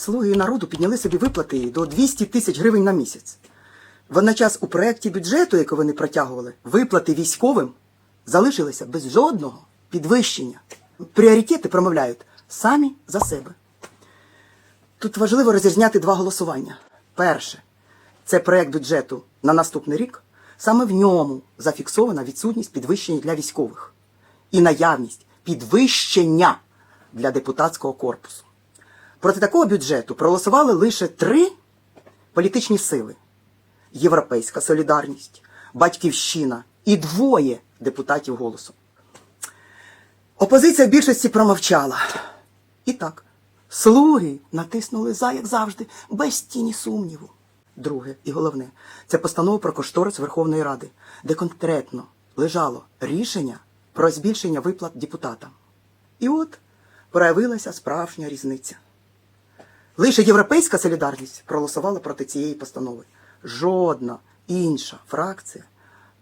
Слуги народу підняли собі виплати до 200 тисяч гривень на місяць. Водночас у проєкті бюджету, який вони протягували, виплати військовим залишилися без жодного підвищення. Пріоритети промовляють самі за себе. Тут важливо розрізняти два голосування. Перше це проєкт бюджету на наступний рік. Саме в ньому зафіксована відсутність підвищення для військових і наявність підвищення для депутатського корпусу. Проти такого бюджету проголосували лише три політичні сили: Європейська солідарність, Батьківщина і двоє депутатів голосу. Опозиція в більшості промовчала. І так, слуги натиснули за, як завжди, без тіні сумніву. Друге і головне це постанова про кошторис Верховної Ради, де конкретно лежало рішення про збільшення виплат депутатам. І от проявилася справжня різниця. Лише Європейська солідарність проголосувала проти цієї постанови. Жодна інша фракція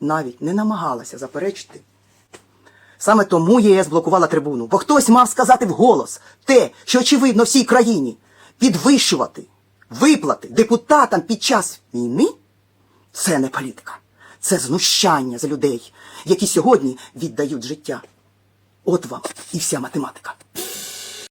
навіть не намагалася заперечити. Саме тому ЄС блокувала трибуну, бо хтось мав сказати вголос те, що очевидно всій країні підвищувати виплати депутатам під час війни це не політика, це знущання з людей, які сьогодні віддають життя. От вам і вся математика.